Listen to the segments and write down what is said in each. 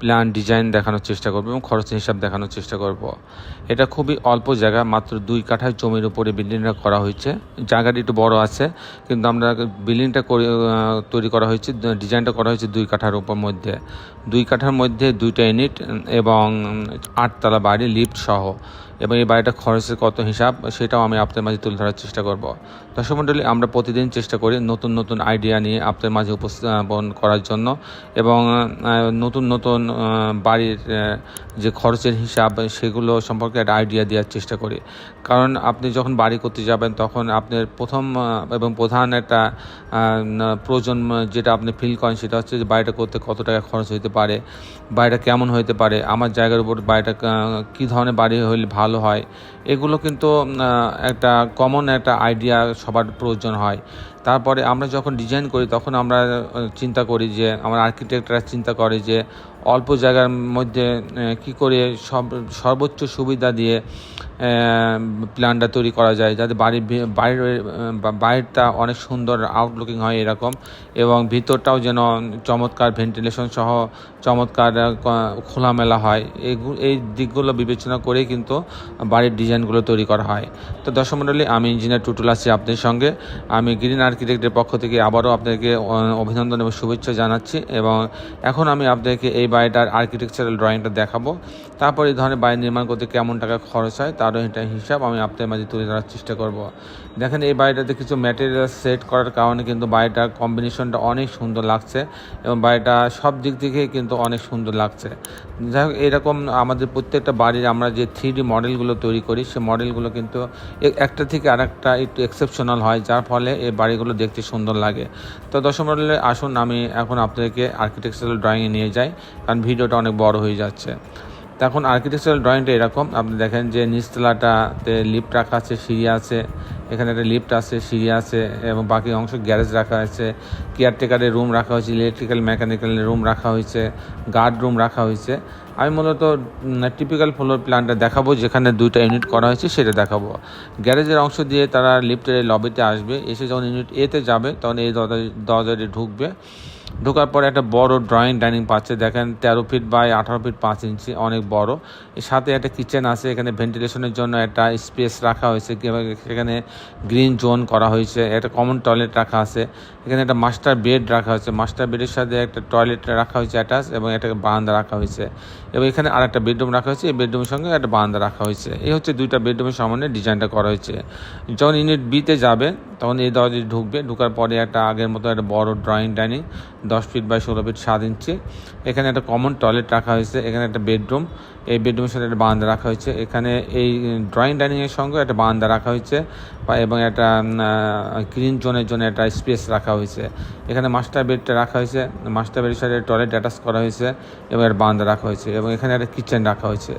Plan design দেখানোর চেষ্টা করব এবং খরচ হিসাব দেখানোর চেষ্টা করব। এটা খুবই অল্প জায়গা, মাত্র দুই কাঠার জমির উপরে বিল্ডিংটা করা হয়েছে। জায়গাটি একটু বড় আছে, কিন্তু আমরা বিল্ডিংটা তৈরি করা হয়েছে ডিজাইনটা করা হয়েছে দুই কাঠার উপর মধ্যে। দুই কাঠার মধ্যে দুইটা ইউনিট এবং আটতলা বাড়ি লিফট সহ। এবং এই বাড়িটা খরচের কত হিসাব সেটাও আমি আপনার মাঝে তুলে ধরার চেষ্টা করব। দর্শক মণ্ডলী আমরা প্রতিদিন চেষ্টা করি নতুন নতুন আইডিয়া নিয়ে আপনার মাঝে উপস্থাপন করার জন্য এবং নতুন নতুন বাড়ির যে খরচের হিসাব, সেগুলো সম্পর্কে একটা আইডিয়া দেওয়ার চেষ্টা করি। কারণ আপনি যখন বাড়ি করতে যাবেন, তখন আপনার প্রথম এবং প্রধান একটা প্রয়োজন যেটা আপনি ফিল করেন, সেটা হচ্ছে যে বাড়িটা করতে কত টাকা খরচ হতে পারে, বাড়িটা কেমন হতে পারে, আমার জায়গার উপর বাড়িটা কী ধরনের বাড়ি হলে ভালো হয়, এগুলো কিন্তু একটা কমন একটা আইডিয়া সবার প্রয়োজন হয়। তারপরে আমরা যখন ডিজাইন করি, তখন আমরা চিন্তা করি যে, আমার আর্কিটেক্টরা চিন্তা করে যে, অল্প জায়গার মধ্যে কি করে সব, সর্বোচ্চ সুবিধা দিয়ে প্ল্যানটা তৈরি করা যায়, যাতে বাড়ির বাইরের বাইরেটা অনেক সুন্দর আউটলুকিং হয় এরকম, এবং ভিতরটাও যেন চমৎকার ভেন্টিলেশন সহ চমৎকার খোলামেলা হয়। এই দিকগুলো বিবেচনা করেই কিন্তু বাড়ির ডিজাইনগুলো তৈরি করা হয়। তো দর্শক মণ্ডলী, আমি ইঞ্জিনিয়ার টুটুল আছি আপনাদের সঙ্গে। আমি গ্রিন আর্কিটেক্টের পক্ষ থেকে আবারও আপনাদেরকে অভিনন্দন এবং শুভেচ্ছা জানাচ্ছি। এবং এখন আমি আপনাদেরকে এই বাড়িটার আর্কিটেকচারাল ড্রয়িংটা দেখাবো। তারপর এই ধরনের বাড়ি নির্মাণ করতে কেমন টাকা খরচ হয়, তারও এটা হিসাব আমি আপনাদের মাঝে তুলে ধরার চেষ্টা করব। দেখেন, এই বাড়িটাতে কিছু ম্যাটেরিয়াল সেট করার কারণে কিন্তু বাড়িটার কম্বিনেশনটা অনেক সুন্দর লাগছে এবং বাড়িটা সব দিক থেকে কিন্তু অনেক সুন্দর লাগছে। যাই হোক, এরকম আমাদের প্রত্যেকটা বাড়ির আমরা যে থ্রি ডি মডেলগুলো তৈরি করি সে মডেলগুলো কিন্তু একটা থেকে আরেকটা একটু এক্সেপশনাল হয়, যার ফলে এই বাড়িগুলো দেখতে সুন্দর লাগে। তো দশম মডেলে আসুন, আমি এখন আপনাদেরকে আর্কিটেকচারাল ড্রয়িংয়ে নিয়ে যাই, কারণ ভিডিওটা অনেক বড় হয়ে যাচ্ছে। তো এখন আর্কিটেকচারাল ড্রয়িংটা এরকম। আপনি দেখেন যে নিচতলাটাতে লিফট রাখা আছে, সিঁড়ি আছে, এখানে একটা লিফট আছে, সিঁড়ি আছে, এবং বাকি অংশ গ্যারেজ রাখা আছে কেয়ারটেকারের রুম রাখা হয়েছে ইলেকট্রিক্যাল মেকানিক্যাল রুম রাখা হয়েছে গার্ড রুম রাখা হয়েছে। আমি মূলত টিপিক্যাল ফ্লোর প্ল্যানটা দেখাবো, যেখানে দুইটা ইউনিট করা হয়েছে, সেটা দেখাবো। গ্যারেজের অংশ দিয়ে তারা লিফটের লবিতে আসবে, এসে যখন ইউনিট এতে যাবে, তখন এই দরজা দরজাটি ঢুকবে। ঢোকার পরে একটা বড় ড্রয়িং ডাইনিং পাচ্ছে। দেখেন, তেরো ফিট বাই আঠারো ফিট পাঁচ ইঞ্চি অনেক বড়। এর সাথে একটা কিচেন আছে, এখানে ভেন্টিলেশনের জন্য একটা স্পেস রাখা হয়েছে। সেখানে গ্রিন জোন করা হয়েছে, একটা কমন টয়লেট রাখা আছে। এখানে একটা মাস্টার বেড রাখা হয়েছে। মাস্টার বেডের সাথে একটা টয়লেট রাখা হয়েছে অ্যাটাচ এবং একটা বারান্দা রাখা হয়েছে। এবং এখানে আর একটা বেডরুম রাখা হয়েছে। এই বেডরুমের সঙ্গে একটা বারান্দা রাখা হয়েছে। এই হচ্ছে দুইটা বেডরুমের সামনে ডিজাইনটা করা হয়েছে। যখন ইউনিট বিতে যাবে, তখন এই দরজায় ঢুকবে। ঢুকার পরে একটা আগের মতো একটা বড় ড্রয়িং ডাইনিং দশ ফিট বাই ষোলো ফিট সাত ইঞ্চি। এখানে একটা কমন টয়লেট রাখা হয়েছে, এখানে একটা বেডরুম এই বেডরুমের সাথে একটা বারান্দা রাখা হয়েছে। এখানে এই ড্রয়িং ডাইনিংয়ের সঙ্গে একটা বারান্দা রাখা হয়েছে এবং একটা গ্রিন জোনের জন্য একটা স্পেস রাখা হয়েছে। এখানে মাস্টার বেডটা রাখা হয়েছে মাস্টার বেডের সাথে টয়লেট অ্যাটাচ করা হয়েছে, এবং একটা বারান্দা রাখা হয়েছে, এবং এখানে একটা কিচেন রাখা হয়েছে।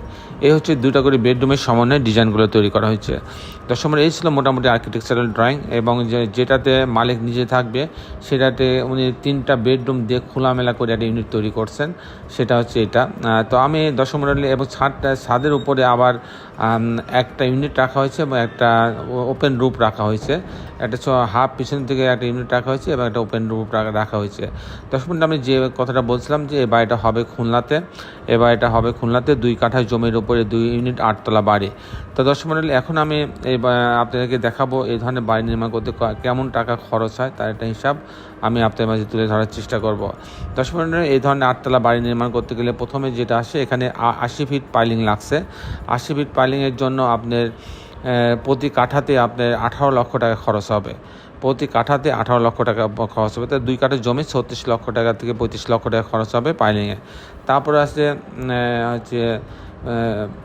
এই হচ্ছে দুটো করে বেডরুমের সমন্বয়ে ডিজাইনগুলো তৈরি করা হয়েছে। দশমের এই ছিল মোটামুটি আর্কিটেকচারাল ড্রয়িং এবং যেটাতে মালিক নিজে থাকবে, সেটাতে উনি তিনটা বেডরুম দিয়ে খোলামেলা করে একটা ইউনিট তৈরি করছেন, সেটা হচ্ছে এটা। তো আমি দশম এবং ছাদটা ছাদের উপরে আবার একটা ইউনিট রাখা হয়েছে এবং একটা ওপেন রুপ রাখা হয়েছে। একটা হাফ পিছন থেকে একটা ইউনিট রাখা হয়েছে এবং একটা ওপেন রুপ রাখা হয়েছে। দশ মিনিট আমি যে কথাটা বলছিলাম যে এই বাড়িটা হবে খুলনাতে এই বাড়িটা হবে খুলনাতে দুই কাঠা জমির উপরে দুই ইউনিট আটতলা বাড়ি। তো দশ মিনিট এখন আমি এই আপনাদেরকে দেখাবো এই ধরনের বাড়ি নির্মাণ করতে কেমন টাকা খরচ হয়, তার একটা হিসাব আমি আপনাদের মাঝে তুলে ধরার চেষ্টা করব। দশ পনেরো এই ধরনের আটতলা বাড়ি নির্মাণ করতে গেলে প্রথমে যেটা আসে এখানে আশি ফিট পাইলিং লাগছে। আশি ফিট পাইলিংয়ের জন্য আপনার প্রতি কাঠাতে আপনার আঠারো লক্ষ টাকা খরচ হবে। প্রতি কাঠাতে আঠারো লক্ষ টাকা খরচ হবে। তা দুই কাঠা জমি ছত্রিশ লক্ষ টাকা থেকে পঁয়ত্রিশ লক্ষ টাকা খরচ হবে পাইলিংয়ে তারপরে আহ, হচ্ছে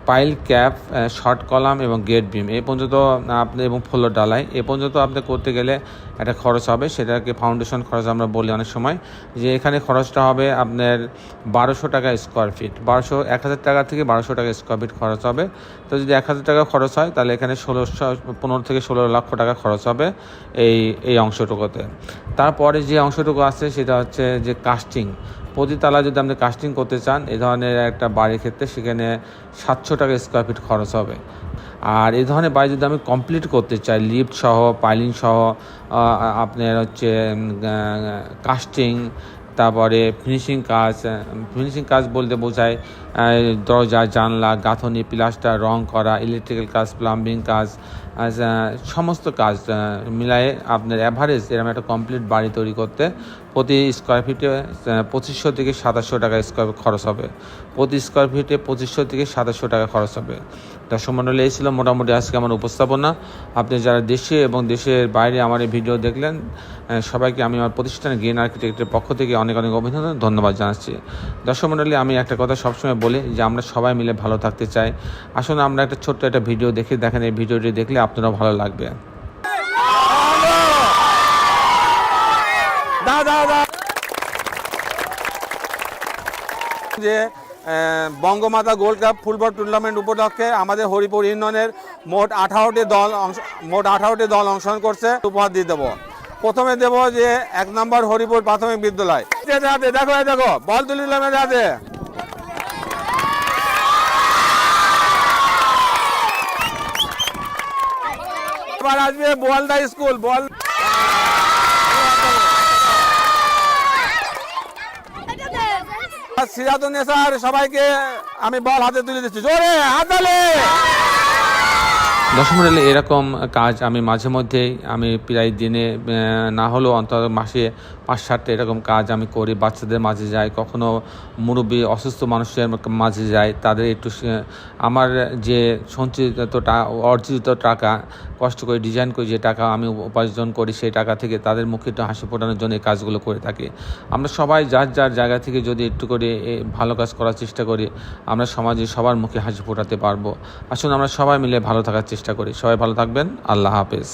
পাইল ক্যাপ শর্ট কলাম এবং গেট বিম এ পর্যন্ত আপনি এবং ফ্লোর ডালাই এ পর্যন্ত আপনি করতে গেলে একটা খরচ হবে, সেটাকে ফাউন্ডেশন খরচ আমরা বলি অনেক সময়। যে এখানে খরচটা হবে আপনার বারোশো টাকা স্কোয়ার ফিট বারোশো, এক হাজার টাকা থেকে বারোশো টাকা স্কোয়ার ফিট খরচ হবে। তো যদি এক হাজার টাকা খরচ হয়, তাহলে এখানে ষোলোশো পনেরো থেকে ষোলো লক্ষ টাকা খরচ হবে এই এই অংশটুকুতে। তারপরে যে অংশটুকু আছে, সেটা হচ্ছে যে কাস্টিং প্রতি তালা যদি আপনি কাস্টিং করতে চান এই ধরনের একটা বাড়ির ক্ষেত্রে সেখানে সাতশো টাকা স্কোয়ার ফিট খরচ হবে। আর এই ধরনের বাড়ি যদি আমি কমপ্লিট করতে চাই লিফট সহ পাইলিং সহ আপনার হচ্ছে কাস্টিং তারপরে ফিনিশিং কাজ ফিনিশিং কাজ বলতে বোঝায় দরজা, জানলা, গাঁথনি, প্লাস্টার, রং করা ইলেকট্রিক্যাল কাজ প্লাম্বিং কাজ সমস্ত কাজ মিলায়ে আপনার অ্যাভারেজ এরকম একটা কমপ্লিট বাড়ি তৈরি করতে প্রতি স্কোয়ার ফিটে পঁচিশশো থেকে সাতাশশো টাকা স্কোয়ার খরচ হবে। প্রতি স্কোয়ার ফিটে পঁচিশশো থেকে সাতাশশো টাকা খরচ হবে। দর্শক মণ্ডলী এই ছিল মোটামুটি আজকে আমার উপস্থাপনা। আপনি যারা দেশে এবং দেশের বাইরে আমার এই ভিডিও দেখলেন সবাইকে আমি আমার প্রতিষ্ঠানে গ্রিন আর্কিটেক্টের পক্ষ থেকে অনেক অনেক অভিনন্দন, ধন্যবাদ জানাচ্ছি। দর্শক মণ্ডলী আমি একটা কথা সবসময় বলি যে, আমরা সবাই মিলে ভালো থাকতে চাই। আসলে আমরা একটা ছোট্ট একটা ভিডিও দেখে, দেখেন এই ভিডিওটি দেখলে আপনারও ভালো লাগবে। যে Bangamata gold cup football tournament উপলক্ষে আমাদের হরিপুর ইউনিয়নের মোট আঠারোটি দল অংশ, মোট আঠারোটি দল অংশগ্রহণ করছে, উপহার দিয়ে দেবো। প্রথমে দেবো যে, এক নম্বর হরিপুর প্রাথমিক বিদ্যালয়। দেখো দেখো, বল তুলিলাম এবার আসবে বোয়ালদা স্কুল বল সিরাতুন নেসার সবাইকে আমি বল হাতে তুলে দিচ্ছি। জোরে হাতালে দশম রেলে এরকম কাজ আমি মাঝে মধ্যেই, আমি প্রায় দিনে না হলেও অন্তত মাসে পাঁচ সাতটা এরকম কাজ আমি করি। বাচ্চাদের মাঝে যাই, কখনো মুরব্বী, অসুস্থ মানুষের মাঝে যাই, তাদের একটু আমার যে সঞ্চিত অর্জিত টাকা, কষ্ট করে ডিজাইন করে যে টাকা আমি উপার্জন করি, সেই টাকা থেকে তাদের মুখে একটু হাসি ফোটানোর জন্য এই কাজগুলো করে থাকি। আমরা সবাই যার যার জায়গা থেকে যদি একটু করে ভালো কাজ করার চেষ্টা করি, আমরা সমাজে সবার মুখে হাসি ফোটাতে পারব। আসুন আমরা সবাই মিলে ভালো থাকার চেষ্টা করি। সবাই ভালো থাকবেন। আল্লাহ হাফেজ।